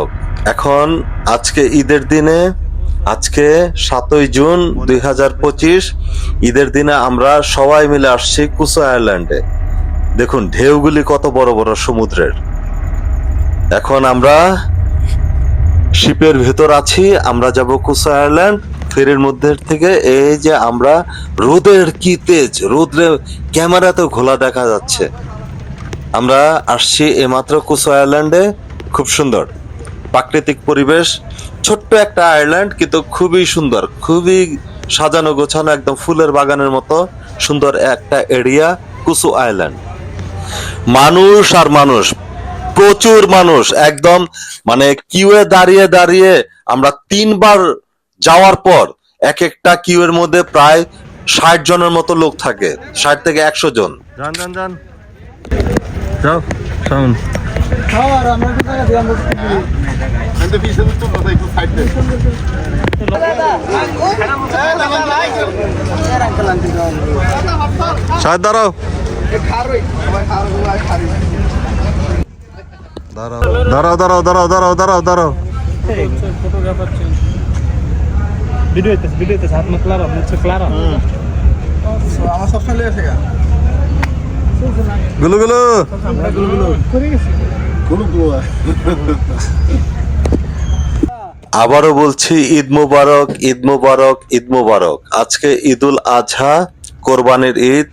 মারাত্মক এখন আজকে ঈদের দিনে, আজকে সাতই জুন দুই হাজার পঁচিশ, ঈদের দিনে আমরা সবাই মিলে আসছি কুসো আয়ারল্যান্ডে। দেখুন, ঢেউগুলি কত বড় বড় সমুদ্রের। এখন আমরা শিপের ভেতর আছি, আমরা যাব কুসো আয়ারল্যান্ড। ফেরির মধ্যে থেকে এই যে আমরা রোদের কি তেজ, রোদ্রে ক্যামেরাতেও ঘোলা দেখা যাচ্ছে। আমরা আসছি এইমাত্র কুসো আয়ারল্যান্ডে, খুব সুন্দর। প্রাকৃতিক পরিবেশ। ছোট্ট একটা আয়ারল্যান্ড কিন্তু খুবই সুন্দর, খুবই সাজানো গোছানো একদম ফুলের বাগানের মতো সুন্দর একটা এরিয়া কুসু আইল্যান্ড মানুষ আর মানুষ, প্রচুর মানুষ, একদম মানে কিউয়ে দাঁড়িয়ে দাঁড়িয়ে আমরা তিনবার যাওয়ার পর এক একটা কিউয়ের মধ্যে প্রায় ষাট জনের মতো লোক থাকে, ষাট থেকে একশো জন। যান যান যান। যাও সাহেব দাঁড়াও। দাঁড়াও দাঁড়াও দাঁড়াও দাঁড়াও দাঁড়াও দাঁড়াও ভিডিও হইতেছে ভিডিও হইতেছে হাত মুখ মুখ আমারগুলো গুলো। করে গেছি গুলো গুলো। আবারও বলছি, ঈদ মুবারক ঈদ মুবারক ঈদ মুবারক। আজকে ঈদুল আজহা, কোরবানির ঈদ,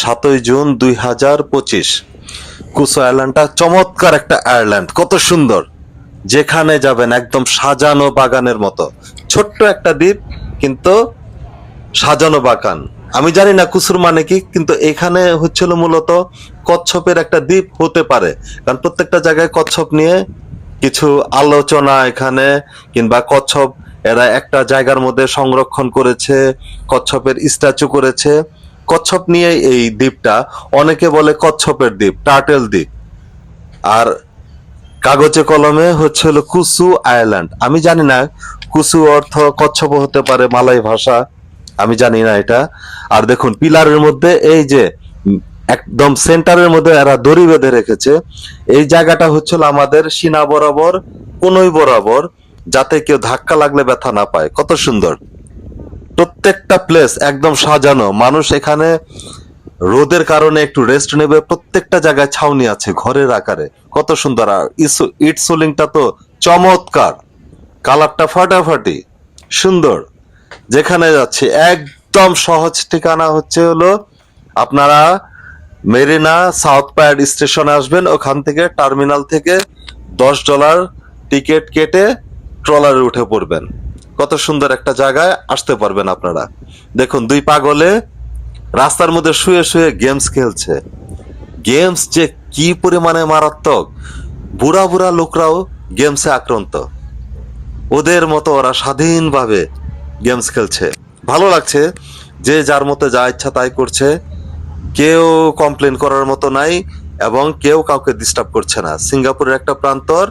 সাতই জুন দুই হাজার পঁচিশ। কুসো আইল্যান্ডটা চমৎকার একটা আয়ারল্যান্ড, কত সুন্দর। যেখানে যাবেন একদম সাজানো বাগানের মতো। ছোট্ট একটা দ্বীপ, কিন্তু সাজানো বাগান। আমি জানি না কুসুর মানে কি, কিন্তু এখানে হচ্ছিল মূলত কচ্ছপের একটা দ্বীপ হতে পারে। কারণ প্রত্যেকটা জায়গায় কচ্ছপ নিয়ে কিছু আলোচনা এখানে, কিংবা কচ্ছপ এরা একটা জায়গার মধ্যে সংরক্ষণ করেছে, কচ্ছপের স্ট্যাচু করেছে। কচ্ছপ নিয়ে এই দ্বীপটা, অনেকে বলে কচ্ছপের দ্বীপ, টার্টেল দ্বীপ। আর কাগজে কলমে হচ্ছে হলো কুসু আইল্যান্ড। আমি জানি না কুসু অর্থ কচ্ছপ হতে পারে মালাই ভাষা। আমি জানি না এটা। আর দেখুন, পিলারের মধ্যে এই যে একদম সেন্টারের মধ্যে এরা দড়ি বেঁধে রেখেছে। এই জায়গাটা হচ্ছিল আমাদের সিনা বরাবর কোনই বরাবর, যাতে কেউ ধাক্কা লাগলে ব্যথা না পায়। কত সুন্দর। প্রত্যেকটা প্লেস একদম সাজানো। মানুষ এখানে রোদের কারণে একটু রেস্ট নেবে। প্রত্যেকটা জায়গায় ছাউনি আছে ঘরের আকারে। কত সুন্দর। আর ইট সোলিংটা তো চমৎকার। কালারটা ফাটাফাটি। সুন্দর। যেখানে যাচ্ছে, একদম সহজ ঠিকানা হচ্ছে হলো আপনারা মেরিনা সাউথ প্যাড স্টেশনে আসবেন, ওখান থেকে টার্মিনাল থেকে দশ ডলার টিকিট কেটে ট্রলারে উঠে পড়বেন। কত সুন্দর একটা জায়গায় আসতে পারবেন আপনারা। দেখুন, দুই পাগলে রাস্তার মধ্যে শুয়ে শুয়ে গেমস খেলছে। গেমস যে কি পরিমাণে মারাত্মক! বুড়া বুড়া লোকরাও গেমসে আক্রান্ত। ওদের মতো ওরা স্বাধীনভাবে গেমস খেলছে। ভালো লাগছে, যে যার মতো যা ইচ্ছা তাই করছে। কেউ কমপ্লেন করার মতো নাই এবং কেউ কাউকে ডিস্টার্ব করছে না। সিঙ্গাপুরের একটা প্রান্তর,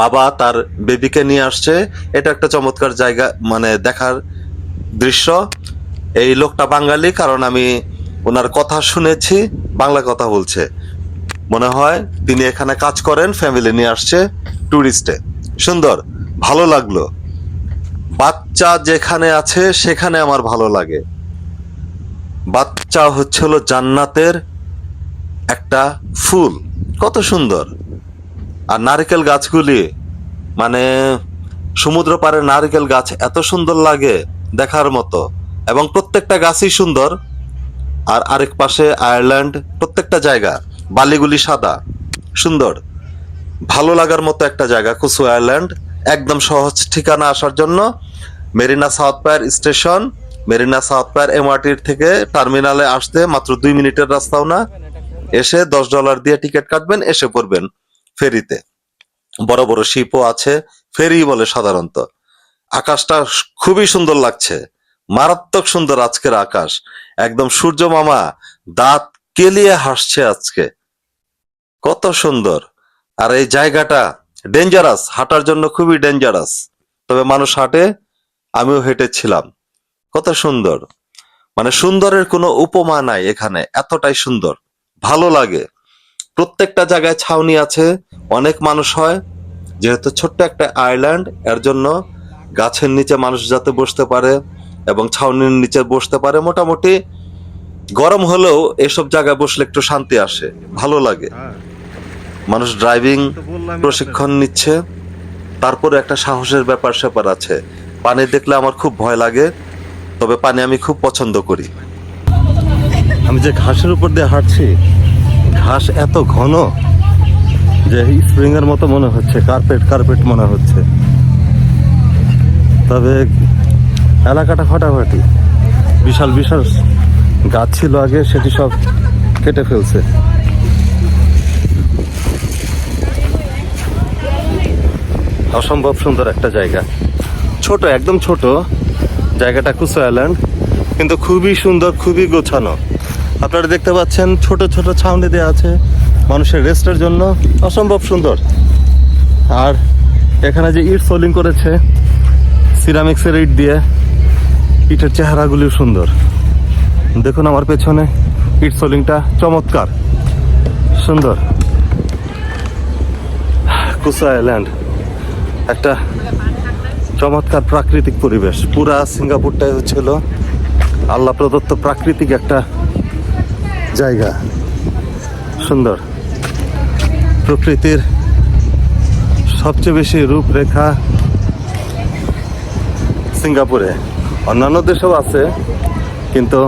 বাবা তার বেবিকে নিয়ে আসছে। এটা একটা চমৎকার জায়গা মানে দেখার দৃশ্য। এই লোকটা বাঙালি, কারণ আমি ওনার কথা শুনেছি, বাংলা কথা বলছে। মনে হয় তিনি এখানে কাজ করেন ফ্যামিলি নিয়ে আসছে টুরিস্টে সুন্দর, ভালো লাগল। বাচ্চা যেখানে আছে, সেখানে আমার ভালো লাগে। বাচ্চা হচ্ছে হলো জান্নাতের একটা ফুল। কত সুন্দর। আর নারকেল গাছগুলি মানে সমুদ্র পাড়ে নারকেল গাছ এত সুন্দর লাগে দেখার মতো। এবং প্রত্যেকটা গাছই সুন্দর। আর আরেক পাশে আয়ারল্যান্ড, প্রত্যেকটা জায়গা, বালিগুলি সাদা, সুন্দর। ভালো লাগার মতো একটা জায়গা, কুসু আয়ারল্যান্ড। একদম সহজ ঠিকানা আসার জন্য Marina South Pier station, Marina South Pier এমআরটির থেকে টার্মিনালে আসতে মাত্র দুই মিনিটের রাস্তাও না। এসে দশ ডলার দিয়ে টিকিট কাটবেন, এসে পড়বেন ফেরিতে। বড় বড় শিপও আছে ফেরি বলে সাধারণত। আকাশটা খুবই সুন্দর লাগছে, মারাত্মক সুন্দর আজকের আকাশ। একদম সূর্য মামা, দাঁত কেলিয়ে হাসছে আজকে। কত সুন্দর। আর এই জায়গাটা ডেঞ্জারাস হাঁটার জন্য খুবই ডেঞ্জারাস তবে মানুষ হাঁটে, আমিও হেঁটেছিলাম। কত সুন্দর। মানে সুন্দরের কোনো উপমা নাই এখানে, এতটাই সুন্দর। ভালো লাগে। প্রত্যেকটা জায়গায় ছাউনি আছে, অনেক মানুষ হয়। যেহেতু ছোট্ট একটা আইল্যান্ড এর জন্য গাছের নিচে মানুষ যাতে বসতে পারে এবং ছাউনির নিচে বসতে পারে, মোটামুটি গরম হলেও এসব জায়গায় বসলে একটু শান্তি আসে, ভালো লাগে। মানুষ ড্রাইভিং প্রশিক্ষণ নিচ্ছে, তারপরে একটা সাহসের ব্যাপার স্যাপার আছে। পানি দেখলে আমার খুব ভয় লাগে, তবে পানি আমি খুব পছন্দ করি। আমি যে ঘাসের উপর দিয়ে হাঁটছি, ঘাস এত ঘন যে স্প্রিং এর মতো মনে হচ্ছে কার্পেট কার্পেট মনে হচ্ছে। তবে এলাকাটা ফাটাফাটি বিশাল বিশাল গাছ ছিল আগে, সেটি সব কেটে ফেলছে। অসম্ভব সুন্দর একটা জায়গা। ছোট, একদম ছোট। জায়গাটা কুসো আইল্যান্ড, কিন্তু খুবই সুন্দর, খুবই গোছানো। আপনারা দেখতে পাচ্ছেন ছোট ছোট ছাউনি দেওয়া আছে মানুষের রেস্টের জন্য। অসম্ভব সুন্দর। আর এখানে যে ইট সোলিং করেছে, সিরামিক্সের ইট দিয়ে, ইটের চেহারাগুলি সুন্দর। দেখুন আমার পেছনে, ইট সোলিংটা চমৎকার। সুন্দর। Kusu island. একটা চমৎকার প্রাকৃতিক পরিবেশ। পুরা সিঙ্গাপুরটাই হচ্ছিল আল্লাহ প্রদত্ত প্রাকৃতিক একটা জায়গা। সুন্দর। প্রকৃতির সবচেয়ে বেশি রূপরেখা সিঙ্গাপুরে। অন্যান্য দেশেও আছে, কিন্তু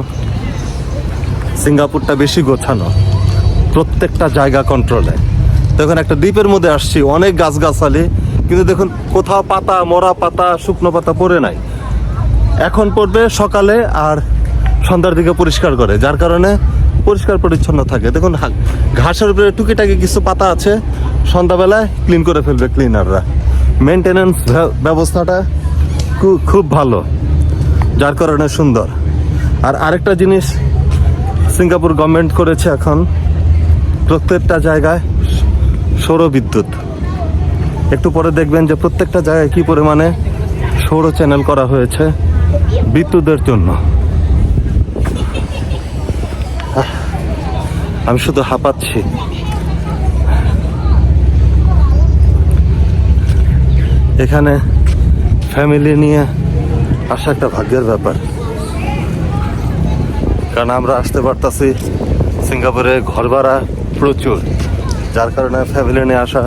সিঙ্গাপুরটা বেশি গোছানো। প্রত্যেকটা জায়গা কন্ট্রোলে তখন একটা দ্বীপের মধ্যে আসছি, অনেক গাছগাছালি কিন্তু দেখুন, কোথাও পাতা, মরা পাতা, শুকনো পাতা পড়ে নাই। এখন পড়বে সকালে আর সন্ধ্যার দিকে পরিষ্কার করে, যার কারণে পরিষ্কার পরিচ্ছন্ন থাকে। দেখুন ঘাসের উপরে টুকিটাকি কিছু পাতা আছে, সন্ধ্যাবেলায় ক্লিন করে ফেলবে ক্লিনাররা মেনটেনেন্স ব্যবস্থাটা খুব ভালো, যার কারণে সুন্দর। আর আরেকটা জিনিস সিঙ্গাপুর গভর্নমেন্ট করেছে এখন, প্রত্যেকটা জায়গায় সৌর বিদ্যুৎ একটু পরে দেখবেন যে প্রত্যেকটা জায়গায় কি পরিমাণে সৌর চ্যানেল করা হয়েছে বিদ্যুতের জন্য। আমি শুধু হাঁপাচ্ছি। এখানে ফ্যামিলি নিয়ে আসা একটা ভাগ্যের ব্যাপার। কারণ আমরা আসতে পারতাছি সিঙ্গাপুরে ঘর ভাড়া প্রচুর। যার কারণে ফ্যামিলি নিয়ে আসা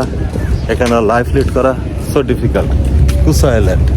এখানে লাইফ লিড করা সো ডিফিকাল্ট কুসা আইল্যান্ড